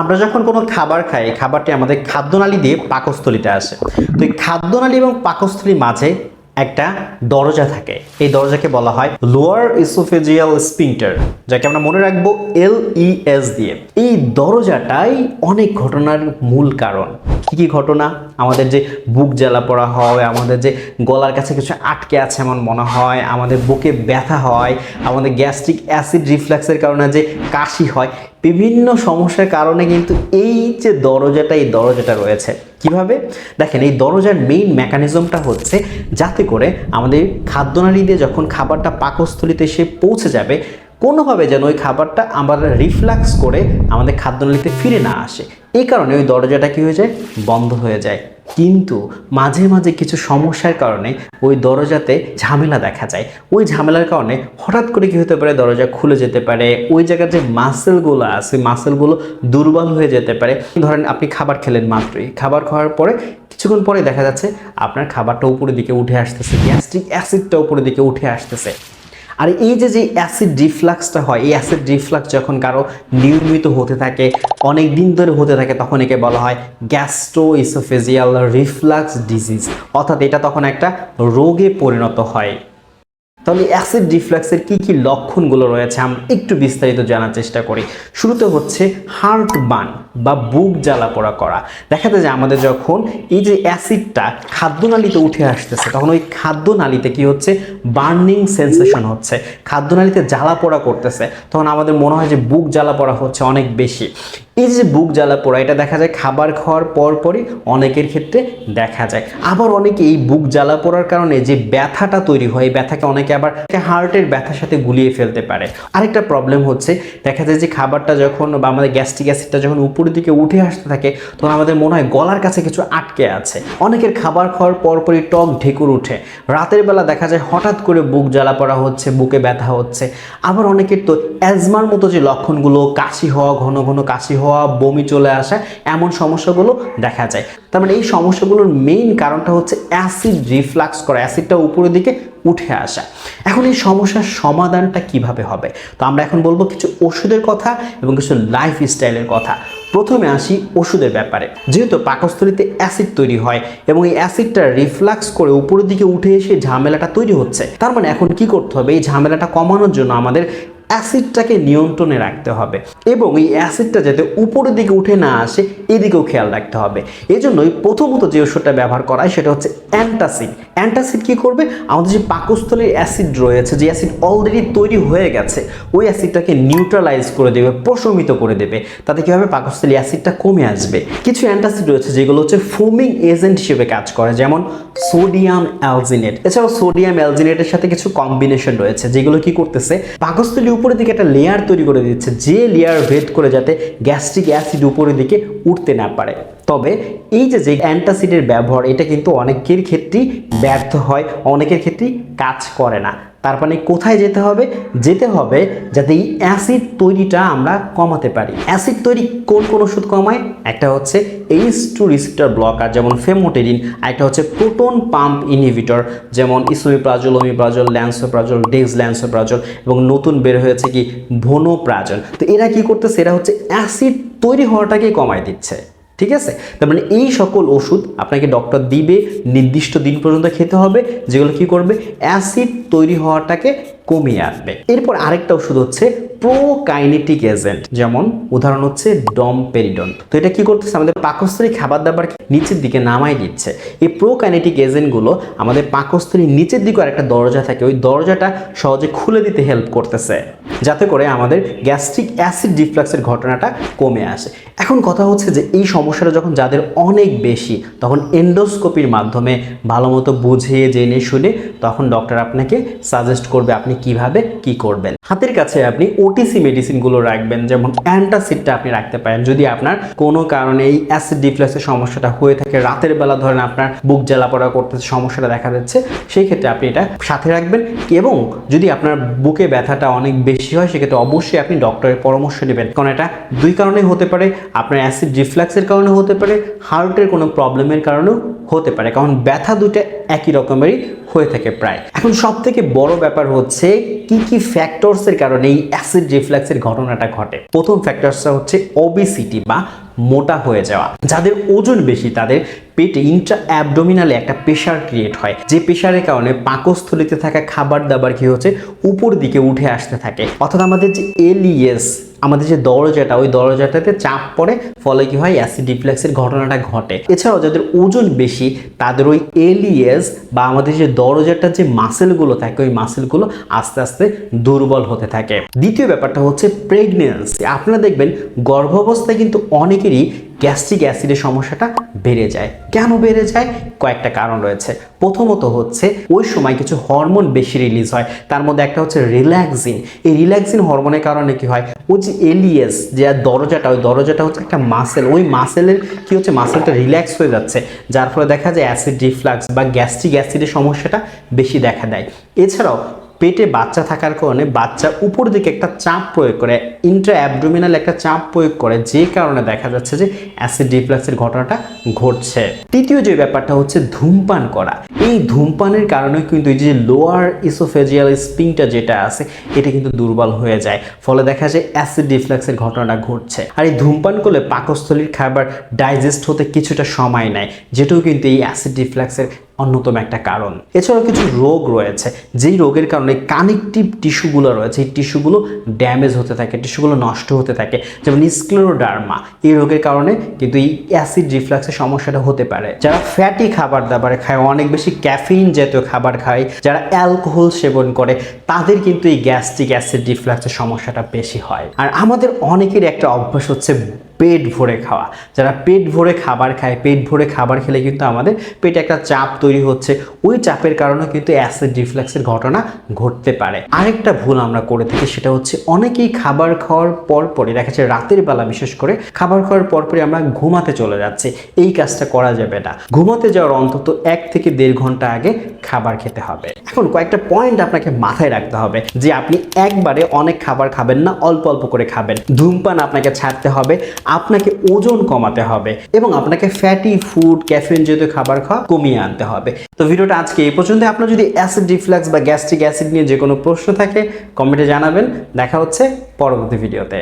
আমরা যখন কোনো খাবার খাই খাবারটি আমাদের খাদ্যনালী দিয়ে পাকস্থলিতে আসে। তো এই খাদ্যনালী এবং পাকস্থলীর মাঝে একটা দরজা থাকে। এই দরজাকে বলা হয় লোয়ার ইসোফেজিয়াল স্পিংটার যাকে আমরা মনে রাখব এল ই এস দিয়ে। এই দরজাটাই অনেক ঘটনার মূল কারণ। কি কি ঘটনা? আমাদের যে বুক জ্বালা পড়া হয়, আমাদের যে গলার কাছে কিছু আটকে আছে এমন মনে হয়, আমাদের বুকে ব্যথা হয়, আমাদের গ্যাস্ট্রিক অ্যাসিড রিফ্লেক্সের কারণে যে কাশি হয় বিভিন্ন সমস্যার কারণে কিন্তু এই যে দরজাটা, এই দরজাটা রয়েছে। কীভাবে? দেখেন, এই দরজার মেইন মেকানিজমটা হচ্ছে যাতে করে আমাদের খাদ্যনালী দিয়ে যখন খাবারটা পাকস্থলিতে সে পৌঁছে যাবে কোনোভাবে যেন ওই খাবারটা আমরা রিফ্লাক্স করে আমাদের খাদ্যনালীতে ফিরে না আসে। এই কারণে ওই দরজাটা কী হয়ে যায়? বন্ধ হয়ে যায়। কিন্তু মাঝে মাঝে কিছু সমস্যার কারণে ওই দরজাতে ঝামেলা দেখা যায়। ওই ঝামেলার কারণে হঠাৎ করে কী হতে পারে? দরজা খুলে যেতে পারে। ওই জায়গার যে মাসেলগুলো আছে মাসেলগুলো দুর্বল হয়ে যেতে পারে। ধরেন আপনি খাবার খেলেন মাত্রই। খাবার খাওয়ার পরে কিছুক্ষণ পরে দেখা যাচ্ছে আপনার খাবারটা উপরের দিকে উঠে আসতেছে। গ্যাস্ট্রিক অ্যাসিডটা উপরের দিকে উঠে আসতেছে। আর এই যে যে অ্যাসিড রিফ্লাক্সটা হয়, এই অ্যাসিড রিফ্লাক্স যখন কারও নিয়মিত হতে থাকে অনেক দিন ধরে হতে থাকে, তখন একে বলা হয় গ্যাস্ট্রো ইসোফেজিয়াল রিফ্লাক্স ডিজিজ অর্থাৎ এটা তখন একটা রোগে পরিণত হয়। তাহলে অ্যাসিড রিফ্লাক্সের কি কি লক্ষণগুলো রয়েছে? আমরা একটু বিস্তারিত জানার চেষ্টা করি। শুরুতে হচ্ছে হার্ট বান বা বুক জ্বালা পোড়া করা। দেখা যায় যে আমাদের যখন এই যে অ্যাসিডটা খাদ্যনালীতে উঠে আসতেছে, তখন ওই খাদ্যনালীতে কি হচ্ছে? বার্নিং সেন্সেশন হচ্ছে। খাদ্যনালীতে জ্বালা পোড়া করতেছে, তখন আমাদের মনে হয় যে বুক জ্বালা পোড়া হচ্ছে অনেক বেশি। এই যে বুক জ্বালা পোড়া, এটা দেখা যায় খাবার খাওয়ার পর পরই অনেকের ক্ষেত্রে দেখা যায়। আবার অনেকে এই বুক জ্বালা পোড়ার কারণে যে ব্যথাটা তৈরি হয়, এই ব্যথাকে অনেকে আবার হার্টের ব্যথার সাথে গুলিয়ে ফেলতে পারে। আরেকটা প্রবলেম হচ্ছে, দেখা যায় যে খাবারটা যখন বা আমাদের গ্যাস্ট্রিক অ্যাসিডটা যখন উপরের দিকে উঠে আসতে থাকে, তখন আমাদের মনে হয় গলার কাছে কিছু আটকে আছে। অনেকের খাবার খাওয়ার পরপরই টক ঢেকুর উঠে। রাতের বেলা দেখা যায় হঠাৎ করে বুক জ্বালা পড়া হচ্ছে, বুকে ব্যথা হচ্ছে। আবার অনেকের তো অ্যাজমার মতো যে লক্ষণগুলো, কাশি হওয়া, ঘন ঘন কাশি হওয়া, বমি চলে আসা, এমন সমস্যাগুলো দেখা যায়। তার মানে এই সমস্যাগুলোর মেইন কারণটা হচ্ছে অ্যাসিড রিফ্লাক্স করা অ্যাসিডটা উপরের দিকে উঠে আসা। এখন এই সমস্যার সমাধানটা কীভাবে হবে? তো আমরা এখন বলব কিছু ওষুধের কথা এবং কিছু লাইফ স্টাইলের কথা। প্রথমে আসি ওষুধের ব্যাপারে। যেহেতু পাকস্থলিতে অ্যাসিড তৈরি হয় এবং এই অ্যাসিডটা রিফ্লাক্স করে উপরের দিকে উঠে এসে ঝামেলাটা তৈরি হচ্ছে, তার মানে এখন কি করতে হবে? এই ঝামেলাটা কমানোর জন্য আমাদের অ্যাসিডটাকে নিয়ন্ত্রণে রাখতে হবে এবং এই অ্যাসিডটা যাতে উপরের দিকে উঠে না আসে, এদিকেও খেয়াল রাখতে হবে। এই জন্যই প্রথমত যে ওষুধটা ব্যবহার করা হয় সেটা হচ্ছে অ্যান্টাসিড। অ্যান্টাসিড কি করবে? আমাদের যে পাকস্থলীর অ্যাসিড রয়েছে, যে অ্যাসিড অলরেডি তৈরি হয়ে গেছে, ওই অ্যাসিডটাকে নিউট্রালাইজ করে দেবে, প্রশমিত করে দেবে। তাতে কী হবে? পাকস্থলী অ্যাসিডটা কমে আসবে। কিছু অ্যান্টাসিড রয়েছে যেগুলো হচ্ছে ফোমিং এজেন্ট হিসেবে কাজ করে, যেমন সোডিয়াম অ্যালজিনেট। এছাড়াও সোডিয়াম অ্যালজিনেটের সাথে কিছু কম্বিনেশন রয়েছে, যেগুলো কি করতেছে? পাকস্থলী উপরের দিকে একটা লেয়ার তৈরি করে দিচ্ছে, যে লেয়ার ভেদ করে যাতে গ্যাস্ট্রিক অ্যাসিড উপরের দিকে উঠতে না পারে। তবে এই যে যে অ্যান্টাসিডের ব্যবহার, এটা কিন্তু অনেকের ক্ষেত্রেই ব্যর্থ হয়, অনেকের ক্ষেত্রেই কাজ করে না। তার মানে কোথায় যেতে হবে? যেতে হবে যাতে এই অ্যাসিড তৈরিটা আমরা কমাতে পারি। অ্যাসিড তৈরি কোন কোন ওষুধ কমায়? একটা হচ্ছে এইচ টু রিসিপ্টার ব্লকার, যেমন ফেমোটেরিন একটা হচ্ছে প্রোটন পাম্প ইনহিবিটর, যেমন ইসোমিপ্রাজল ওমিপ্রাজল, ল্যান্সোপ্রাজল, ডেক্স ল্যান্সোপ্রাজল, এবং নতুন বের হয়েছে কি? ভোনোপ্রাজল। তো এরা কি করতেছে? এরা হচ্ছে অ্যাসিড তৈরি হওয়াটাকে কমায় দিচ্ছে। ঠিক আছে? তার মানে এই সকল ওষুধ আপনাকে ডক্টর দিবে, নির্দিষ্ট দিন পর্যন্ত খেতে হবে, যেগুলো কি করবে? অ্যাসিড তৈরি হওয়াটাকে কমিয়ে আনবে। এরপর আরেকটা ওষুধ হচ্ছে প্রোকাইনেটিক এজেন্ট, যেমন উদাহরণ হচ্ছে ডমপেরিডন তো এটা কি করতেছে? আমাদের পাকস্থলী খাবার দাবার নিচের দিকে নামাই দিচ্ছে। এই প্রোকাইনেটিক এজেন্টগুলো আমাদের পাকস্থলীর নিচের দিকে একটা দরজা থাকে। ওই দরজাটা সহজে খুলে দিতে হেল্প করতেছে, যাতে করে আমাদের গ্যাস্ট্রিক অ্যাসিড রিফ্লাক্সের ঘটনাটা কমে আসে। এখন কথা হচ্ছে যে এই সমস্যাটা যখন যাদের অনেক বেশি, তখন এন্ডোস্কোপির মাধ্যমে ভালো মতো বুঝিয়ে, জেনে শুনে তখন ডক্টর আপনাকে সাজেস্ট করবে আপনি কীভাবে কি করবেন। হাতের কাছে আপনি ওটিসি মেডিসিনগুলো রাখবেন, যেমন অ্যান্টাসিডটা আপনি রাখতে পারেন। যদি আপনার কোনো কারণে এই অ্যাসিড রিফ্লাক্সের সমস্যাটা হয়ে থাকে, রাতের বেলা ধরেন আপনার বুক জ্বালা পড়া করতেছে, সমস্যাটা দেখা যাচ্ছে সেই ক্ষেত্রে আপনি এটা সাথে রাখবেন এবং যদি আপনার বুকে ব্যথাটা অনেক বেশি হয়, সেক্ষেত্রে অবশ্যই আপনি ডক্টরের পরামর্শ নেবেন। কারণ এটা দুই কারণে হতে পারে, আপনার অ্যাসিড রিফ্লাক্সের কারণে হতে পারে হার্টের কোনো প্রবলেমের কারণেও হতে পারে। কারণ ব্যথা দুটো একই রকমেরই হয়ে থাকে প্রায়। এখন সব থেকে বড় ব্যাপার হচ্ছে কি কি ফ্যাক্টরসের কারণে এই অ্যাসিড রিফ্লেক্সের ঘটনাটা ঘটে। প্রথম ফ্যাক্টরসটা হচ্ছে ওবিসিটি বা মোটা হয়ে যাওয়া। যাদের ওজন বেশি তাদের পেটে ইন্ট্রা অ্যাবডোমিনালে একটা প্রেশার ক্রিয়েট হয়। যে প্রেশারের কারণে পাকস্থলিতে থাকা খাবার দাবার কি হচ্ছে? উপর দিকে উঠে আসতে থাকে। অর্থাৎ আমাদের যে এলিএস আমাদের যে দরজাটা, ওই দরজাটাতে চাপ পড়ে, ফলে কি হয়? অ্যাসিড রিফ্লেক্সের ঘটনাটা ঘটে। এছাড়াও যাদের ওজন বেশি, তাদের ওই এলিএস বা আমাদের যে দরজাটার যে মাসেলগুলো থাকে, ওই মাসেলগুলো আস্তে আস্তে দুর্বল হতে থাকে। দ্বিতীয় ব্যাপারটা হচ্ছে প্রেগনেন্সি আপনারা দেখবেন, গর্ভাবস্থায় কিন্তু অনেকেরই গ্যাস্ট্রিক অ্যাসিডের সমস্যাটা বেড়ে যায়। কেন বেড়ে যায়? কয়েকটা কারণ রয়েছে। প্রথমত হচ্ছে, ওই সময় কিছু হরমোন বেশি রিলিজ হয়। তার মধ্যে একটা হচ্ছে রিল্যাক্সিন এই রিল্যাক্সিন হরমোনের কারণে কি হয়? ওই যে এলিএস যে দরজাটা, ওই দরজাটা হচ্ছে একটা মাসেল ওই মাসেলের কি হচ্ছে? মাসেলটা রিল্যাক্স হয়ে যাচ্ছে। যার ফলে দেখা যায় অ্যাসিড রিফ্লাক্স বা গ্যাস্ট্রিক অ্যাসিডের সমস্যাটা বেশি দেখা দেয়। এছাড়াও পেটে বাচ্চা থাকার কারণে বাচ্চা উপর দিকে একটা চাপ প্রয়োগ করে ইন্ট্রা অ্যাবডোমিনাল একটা চাপ প্রয়োগ করে, যে কারণে দেখা যাচ্ছে যে অ্যাসিড রিফ্লাক্সের ঘটনাটা ঘটছে। তৃতীয় যে ব্যাপারটা হচ্ছে ধূমপান করা। এই ধূমপানের কারণে কিন্তু এই যে লোয়ার ইসোফেজিয়াল স্পিংটা যেটা আছে, এটা কিন্তু দুর্বল হয়ে যায়। ফলে দেখা যায় অ্যাসিড রিফ্লাক্সের ঘটনাটা ঘটছে। আর এই ধূমপান করলে পাকস্থলীর খাবার ডাইজেস্ট হতে কিছুটা সময় নেয়, যেটাও কিন্তু এই অ্যাসিড রিফ্লাক্সের অন্যতম একটা কারণ। এছাড়াও কিছু রোগ রয়েছে, যেই রোগের কারণে কানেকটিভ টিস্যুগুলো রয়েছে, এই টিস্যুগুলো ড্যামেজ হতে থাকে টিস্যুগুলো নষ্ট হতে থাকে। যেমন স্ক্লেরোডার্মা এই রোগের কারণে কিন্তু এই অ্যাসিড রিফ্লাক্সের সমস্যাটা হতে পারে। যারা ফ্যাটি খাবার দাবার খায়, অনেক বেশি ক্যাফিন জাতীয় খাবার খায়, যারা অ্যালকোহল সেবন করে, তাদের কিন্তু এই গ্যাস্ট্রিক অ্যাসিড রিফ্লাক্সের সমস্যাটা বেশি হয়। আর আমাদের অনেকের একটা অভ্যাস হচ্ছে পেট ভরে খাওয়া। যারা পেট ভরে খাবার খায়, পেট ভরে খাবার খেলে কিন্তু আমাদের পেটে একটা চাপ তৈরি হচ্ছে। ওই চাপের কারণে কিন্তু অ্যাসিড রিফ্লেক্সের ঘটনা ঘটতে পারে। আরেকটা ভুল আমরা করে থাকি সেটা হচ্ছে অনেকেই খাবার খাওয়ার পর পরই দেখা যাচ্ছে রাতের বেলা বিশেষ করে, খাবার খাওয়ার পর পরই আমরা ঘুমাতে চলে যাচ্ছি। এই কাজটা করা যাবে না। ঘুমাতে যাওয়ার অন্তত এক থেকে দেড় ঘণ্টা আগে খাবার খেতে হবে। এখন কয়েকটা পয়েন্ট আপনাকে মাথায় রাখতে হবে যে আপনি একবারে অনেক খাবার খাবেন না, অল্প অল্প করে খাবেন। ধূমপান আপনাকে ছাড়তে হবে। আপনাকে ওজন কমাতে হবে এবং আপনাকে ফ্যাটি ফুড ক্যাফিন জাতীয় খাবার খাওয়া কমিয়ে আনতে হবে। তো ভিডিওটা আজকে এই পর্যন্ত আপনার যদি অ্যাসিড রিফ্লাক্স বা গ্যাস্ট্রিক অ্যাসিড নিয়ে যে কোনো প্রশ্ন থাকে কমেন্টে জানাবেন। দেখা হচ্ছে পরবর্তী ভিডিওতে